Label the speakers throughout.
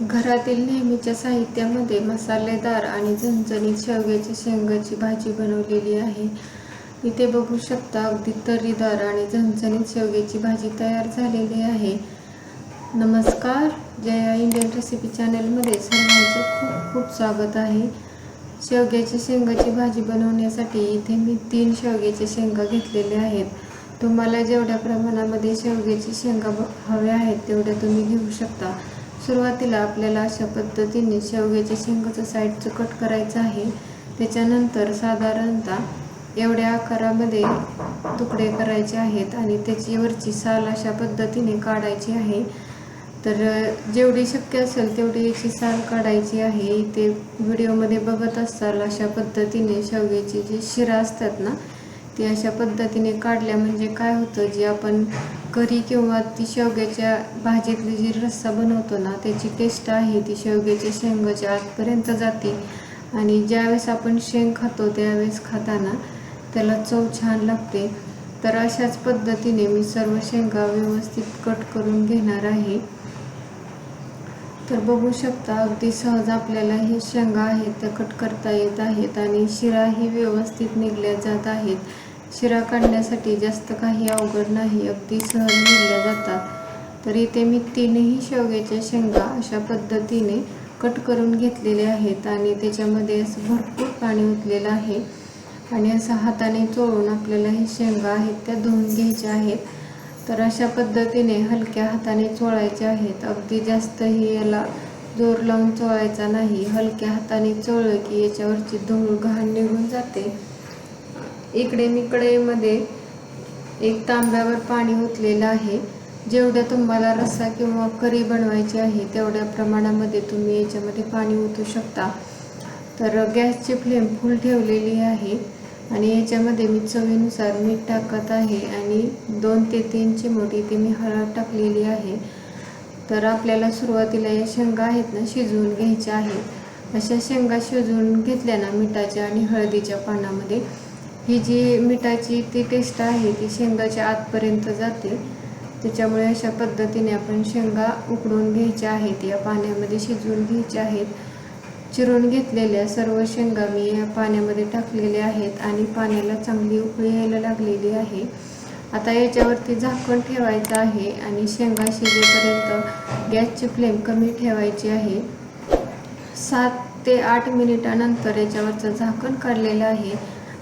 Speaker 1: घरातील नेहमीच्या साहित्यामध्ये मसालेदार आणि झणझणीत शेवग्याची शेंगाची भाजी बनवलेली आहे. इथे बघू शकता अगदी तर्रीदार आणि झणझणीत शेवग्याची भाजी तयार झालेली आहे. नमस्कार जया इंडियन रेसिपी चॅनलमध्ये सर्वांचं खूप खूप स्वागत आहे. शेवग्याच्या शेंगाची भाजी बनवण्यासाठी इथे मी तीन शेवग्याच्या शेंगा घेतलेल्या आहेत. तुम्हाला जेवढ्या प्रमाणामध्ये शेवग्याची शेंगा ब- हव्या आहेत तेवढ्या तुम्ही घेऊ शकता. सुरुवातीला आपल्याला अशा पद्धतीने शेवग्याच्या शेंगाचं साईडचं कट करायचं आहे. त्याच्यानंतर साधारणतः एवढ्या आकारामध्ये तुकडे करायचे आहेत आणि त्याची वरची साल अशा पद्धतीने काढायची आहे. तर जेवढी शक्य असेल तेवढी याची साल काढायची आहे. इथे व्हिडिओमध्ये बघत असाल अशा पद्धतीने शेवग्याची जी शिरा असतात ना ती अशा पद्धतीने काढल्या म्हणजे काय होतं जी आपण करी किंवा ती शेवग्याच्या भाजीतली जी रस्सा बनवतो ना त्याची टेस्ट आहे ती शेवग्याच्या शेंगाच्या आतपर्यंत जाते. आणि ज्यावेळेस आपण शेंग खातो त्यावेळेस खाताना त्याला चव छान लागते. तर अशाच पद्धतीने मी सर्व शेंगा व्यवस्थित कट करून घेणार आहे. तर बघू शकता अगदी सहज आपल्याला हे शेंगा आहेत त्या कट करता येत आहेत आणि शिराही व्यवस्थित निघल्या जात आहेत. शिरा काढण्यासाठी जास्त काही अवघड नाही अगदी सहज निघल्या जातात. तर इथे मी तीनही शेवग्याच्या शेंगा अशा पद्धतीने कट करून घेतलेले आहेत आणि त्याच्यामध्ये असं भरपूर पाणी उतलेलं आहे. आणि असं हाताने चोळून आपल्याला हे शेंगा आहेत त्या धुवून घ्यायच्या आहेत. तर अशा पद्धतीने हलक्या हाताने चोळायच्या आहेत. अगदी जास्तही याला जोर लावून चोळायचा नाही. हलक्या हाताने चोळलं की याच्यावरची धूळ घाण निघून जाते. इकडे मी कढईमध्ये एक तांब्यावर पाणी ओतलेलं आहे. जेवढ्या तुम्हाला रस्सा किंवा करी बनवायची आहे तेवढ्या प्रमाणामध्ये तुम्ही याच्यामध्ये पाणी ओतू शकता. तर गॅसची फ्लेम फुल ठेवलेली आहे आणि याच्यामध्ये मी चवीनुसार मीठ टाकत आहे आणि दोन ते तीन चिमूट इथे मी हळद टाकलेली आहे. तर आपल्याला सुरुवातीला या शेंगा आहेत ना शिजवून घ्यायच्या आहेत. अशा शेंगा शिजवून घेतल्या ना मिठाच्या आणि हळदीच्या पानामध्ये ही जी मिठाची ती टेस्ट आहे ती शेंगाच्या आतपर्यंत जाते. त्याच्यामुळे अशा पद्धतीने आपण शेंगा उकडून घ्यायच्या आहेत या पाण्यामध्ये शिजवून घ्यायच्या आहेत. चिरून घेतलेल्या सर्व शेंगा मी या पाण्यामध्ये टाकलेल्या आहेत आणि पाण्याला चांगली उकळी यायला लागलेली आहे. आता याच्यावरती झाकण ठेवायचं आहे आणि शेंगा शिजेपर्यंत गॅसची फ्लेम कमी ठेवायची आहे. सात ते आठ मिनिटानंतर याच्यावरचं झाकण काढलेलं आहे.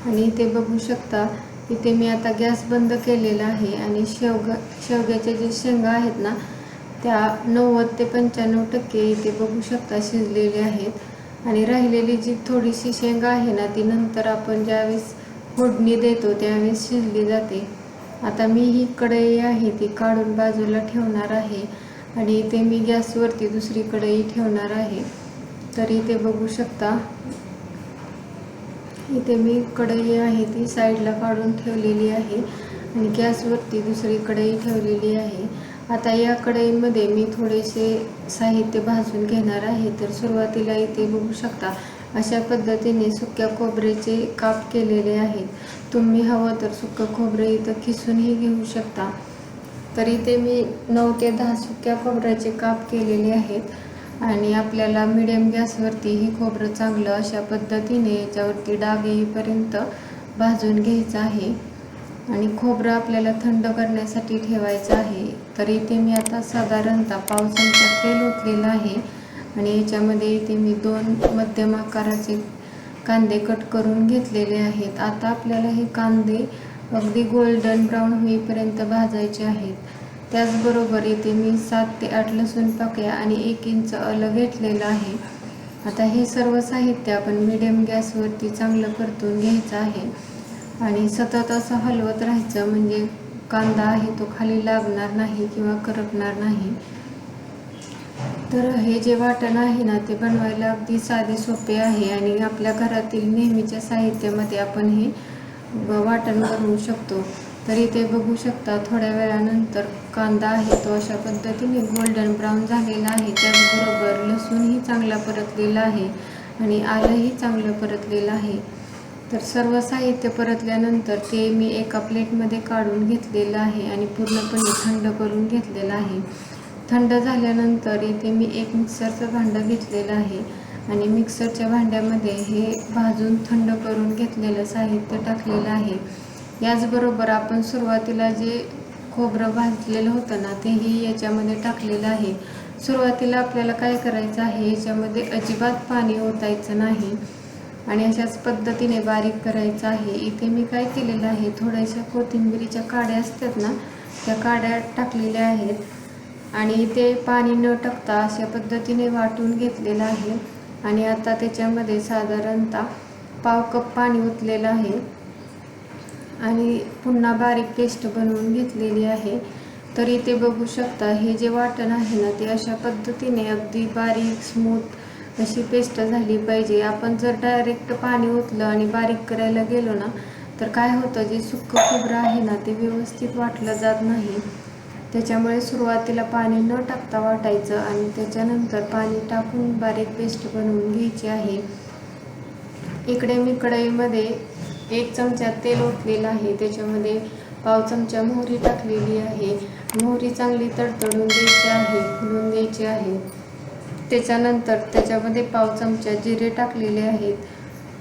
Speaker 1: आणि इथे बघू शकता इथे मी आता गॅस बंद केलेला आहे आणि शेवगा शेवग्याच्या जे शेंगा आहेत ना त्या नव्वद ते पंच्याण्णव टक्के इथे बघू शकता शिजलेले आहेत. आणि राहिलेली जी थोडीशी शेंगा आहे ना ती नंतर आपण ज्यावेळेस फोडणी देतो त्यावेळेस शिजली जाते. आता मी ही कढई आहे ती काढून बाजूला ठेवणार आहे. आणि इथे मी गॅसवरती दुसरी कढई ठेवणार आहे. तर इथे बघू शकता इथे मी कढई आहे ती साईडला काढून ठेवलेली आहे आणि गॅसवरती दुसरी कढई ठेवलेली आहे. आता या कढईमध्ये मी थोडेसे साहित्य भाजून घेणार आहे. तर सुरुवातीला इथे बघू शकता अशा पद्धतीने सुक्या खोबऱ्याचे काप केलेले आहेत. तुम्ही हवं तर सुकं खोबरे इथं खिसूनही घेऊ शकता. तर इथे मी नऊ ते दहा सुक्या खोबऱ्याचे काप केलेले आहेत. आणि आपल्याला मिडियम गॅसवरती ही खोबरं चांगलं अशा पद्धतीने याच्यावरती डाग येईपर्यंत भाजून घ्यायचं आहे. आणि खोबरं आपल्याला थंड करण्यासाठी ठेवायचं आहे. तर इथे मी आता साधारणतः पाव चमचा तेल ओतलेलं आहे. आणि याच्यामध्ये इथे मी दोन मध्यम आकाराचे कांदे कट करून घेतलेले आहेत. आता आपल्याला हे कांदे अगदी गोल्डन ब्राऊन होईपर्यंत भाजायचे आहेत. त्याचबरोबर इथे मी सात ते आठ लसूण पाकळ्या आणि एक इंच अलग घेतलेलं आहे. आता हे सर्व साहित्य आपण मिडियम गॅसवरती चांगलं परतून घ्यायचं आहे. आणि सतत असं हलवत राहायचं म्हणजे कांदा आहे तो खाली लागणार नाही किंवा करपणार नाही. तर हे जे वाटण आहे ना ते बनवायला अगदी साधे सोपे आहे आणि आपल्या घरातील नेहमीच्या साहित्यामध्ये आपण हे वाटण बनवू शकतो. तर इथे बघू शकता थोड्या वेळानंतर कांदा आहे तो अशा पद्धतीने गोल्डन ब्राऊन झालेला आहे. त्याचबरोबर लसूणही चांगला परतलेला आहे आणि आलंही चांगलं परतलेलं आहे. तर सर्व साहित्य परतल्यानंतर ते मी एका प्लेटमध्ये काढून घेतलेलं आहे आणि पूर्णपणे थंड करून घेतलेलं आहे. थंड झाल्यानंतर इथे मी एक मिक्सरचं भांडं घेतलेलं आहे आणि मिक्सरच्या भांड्यामध्ये हे भाजून थंड करून घेतलेलं साहित्य टाकलेलं आहे. याचबरोबर आपण सुरुवातीला जे खोबरं भाजलेलं होतं ना तेही याच्यामध्ये टाकलेलं आहे. सुरुवातीला आपल्याला काय करायचं आहे याच्यामध्ये अजिबात पाणी ओतायचं नाही आणि अशाच पद्धतीने बारीक करायचं आहे. इथे मी काय केलेलं आहे थोड्याशा कोथिंबिरीच्या काड्या असतात ना त्या काड्या टाकलेल्या आहेत आणि इथे पाणी न टाकता अशा पद्धतीने वाटून घेतलेलं आहे. आणि आता त्याच्यामध्ये साधारणतः पाव कप पाणी ओतलेलं आहे. आणि पुन्हा बारीक पेस्ट बनवून घेतलेली आहे. तर इथे बघू शकता हे जे वाटण आहे ना ते अशा पद्धतीने अगदी बारीक स्मूथ अशी पेस्ट झाली पाहिजे. आपण जर डायरेक्ट पाणी ओतलं आणि बारीक करायला गेलो ना तर काय होतं जे सुक्क खोबरं आहे ना ते व्यवस्थित वाटलं जात नाही. त्याच्यामुळे सुरुवातीला पाणी न टाकता वाटायचं आणि त्याच्यानंतर पाणी टाकून बारीक पेस्ट बनवून घ्यायची आहे. इकडे मी कढईमध्ये एक चमचा तेल ओतलेलं आहे. त्याच्यामध्ये पाव चमचा मोहरी टाकलेली आहे. मोहरी चांगली तडतडून द्यायची आहे फुलून द्यायची आहे. त्याच्यानंतर त्याच्यामध्ये पाव चमचा जिरे टाकलेले आहेत.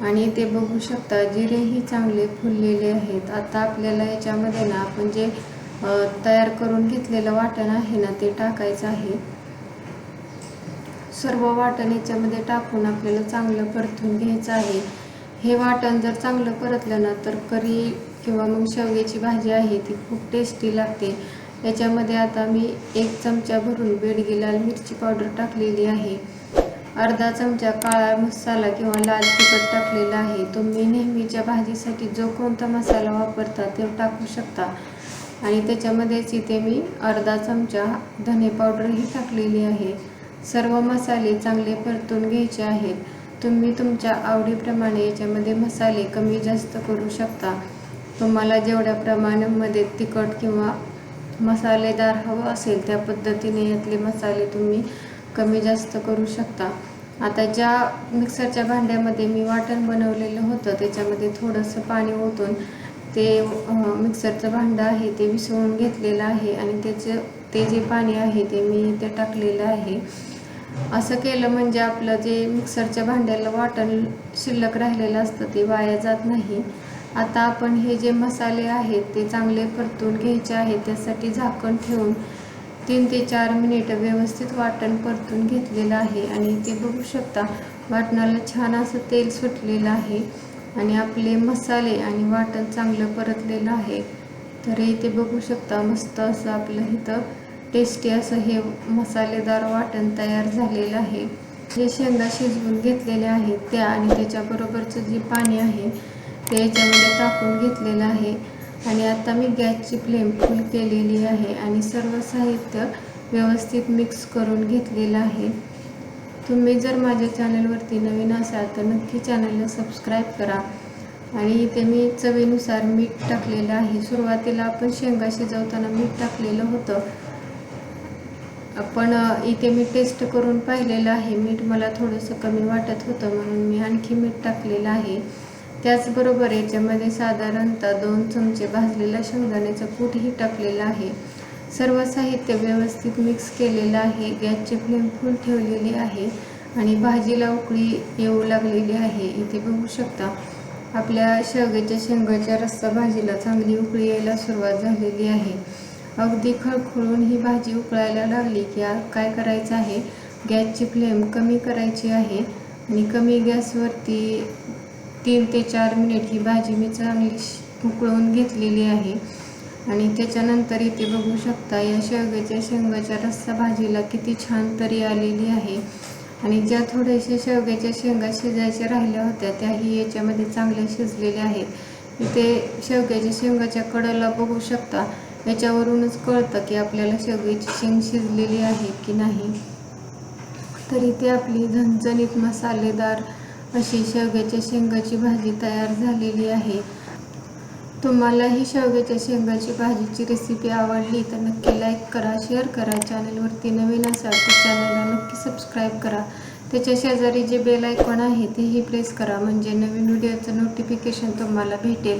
Speaker 1: आणि ते बघू शकता जिरेही चांगले फुललेले आहेत. आता आपल्याला याच्यामध्ये ना आपण जे तयार करून घेतलेलं वाटण आहे ना ते टाकायचं आहे. सर्व वाटण याच्यामध्ये टाकून आपल्याला चांगलं परतून घ्यायचं आहे. हे वाटण जर चांगलं परतलं ना तर करी किंवा मग शेवग्याची भाजी आहे ती खूप टेस्टी लागते. याच्यामध्ये आता मी एक चमचा भरून बेडगी लाल मिरची पावडर टाकलेली आहे. अर्धा चमचा काळा मसाला किंवा लाल तिखट टाकलेला आहे. तुम्ही नेहमीच्या भाजीसाठी जो कोणता मसाला वापरता तो टाकू शकता. आणि त्याच्यामध्येच इथे मी अर्धा चमचा धने पावडरही टाकलेली आहे. सर्व मसाले चांगले परतून घ्यायचे आहेत. तुम्ही तुमच्या आवडीप्रमाणे याच्यामध्ये मसाले कमी जास्त करू शकता. तुम्हाला जेवढ्या प्रमाणामध्ये तिखट किंवा मसालेदार हवं असेल त्या पद्धतीने यातले मसाले तुम्ही कमी जास्त करू शकता. आता ज्या मिक्सरच्या भांड्यामध्ये मी वाटण बनवलेलं होतं त्याच्यामध्ये थोडंसं पाणी ओतून ते मिक्सरचं भांडं आहे ते विसळून घेतलेलं आहे आणि त्याचं ते जे पाणी आहे ते मी इथे टाकलेलं आहे. असं केलं म्हणजे आपलं जे मिक्सरच्या भांड्याला वाटण शिल्लक राहिलेलं असतं ते वाया जात नाही. आता आपण हे जे मसाले आहेत ते चांगले परतून घ्यायचे आहेत त्यासाठी झाकण ठेवून तीन ते चार मिनिटं व्यवस्थित वाटण परतून घेतलेलं आहे. आणि ते बघू शकता वाटणाला छान असं तेल सुटलेलं आहे. आणि आपले मसाले आणि वाटण चांगलं परतलेलं आहे. तर इथे बघू शकता मस्त असं आपलं इथं टेस्टी असं हे मसालेदार वाटण तयार झालेलं आहे. जे शेंगा शिजवून घेतलेल्या आहेत त्या आणि त्याच्याबरोबरचं जे पाणी आहे ते याच्यामध्ये टाकून घेतलेलं आहे. आणि आता मी गॅसची फ्लेम फुल केलेली आहे आणि सर्व साहित्य व्यवस्थित मिक्स करून घेतलेलं आहे. तुम्ही जर माझ्या चॅनलवरती नवीन असाल तर नक्की चॅनलला सबस्क्राईब करा. आणि इथे मी चवीनुसार मीठ टाकलेलं आहे. सुरुवातीला आपण शेंगा शिजवताना मीठ टाकलेलं होतं. पण इथे मी टेस्ट करून पाहिलेलं आहे. मीठ मला थोडंसं कमी वाटत होतं म्हणून मी आणखी मीठ टाकलेलं आहे. त्याचबरोबर याच्यामध्ये साधारणतः दोन चमचे भाजलेला शेंगदाण्याचं कूटही टाकलेलं आहे. सर्व साहित्य व्यवस्थित मिक्स केलेलं आहे. गॅसची फ्लेम फुल ठेवलेली आहे आणि भाजीला उकळी येऊ लागलेली आहे. इथे बघू शकता आपल्या शेवग्याच्या शेंगाच्या रस्सा भाजीला चांगली उकळी यायला सुरुवात झालेली आहे. अगदी खळखळून ही भाजी उकळायला लागली की काय करायचं आहे? गॅसची फ्लेम कमी करायची आहे आणि कमी गॅसवरती तीन ते चार मिनिट ही भाजी मी चांगली उकळून घेतलेली आहे. आणि त्याच्यानंतर इथे बघू शकता या शेवग्याच्या शेंगाच्या रस्सा भाजीला किती छान तरी आलेली आहे. आणि ज्या थोड्याशा शेवग्याच्या शेंगा शिजायच्या राहिल्या होत्या त्याही याच्यामध्ये चांगल्या शिजलेल्या आहेत. इथे शेवग्याच्या शेंगाच्या कडाला बघू शकता याच्यावरूनच कळतं की आपल्याला शेवग्याची शेंग शिजलेली आहे की नाही. तर इथे आपली झणझणीत मसालेदार अशी शेवग्याच्या शेंगाची भाजी तयार झालेली आहे. तुम्हाला ही शेवग्याच्या शेंगाची भाजीची रेसिपी आवडली तर नक्की लाईक करा शेअर करा. चॅनलवरती नवीन असाल तर चॅनलला नक्की सबस्क्राईब करा. त्याच्या शेजारी जे बेल आयकॉन आहे तेही प्रेस करा. म्हणजे नवीन व्हिडिओचं नोटिफिकेशन तुम्हाला भेटेल.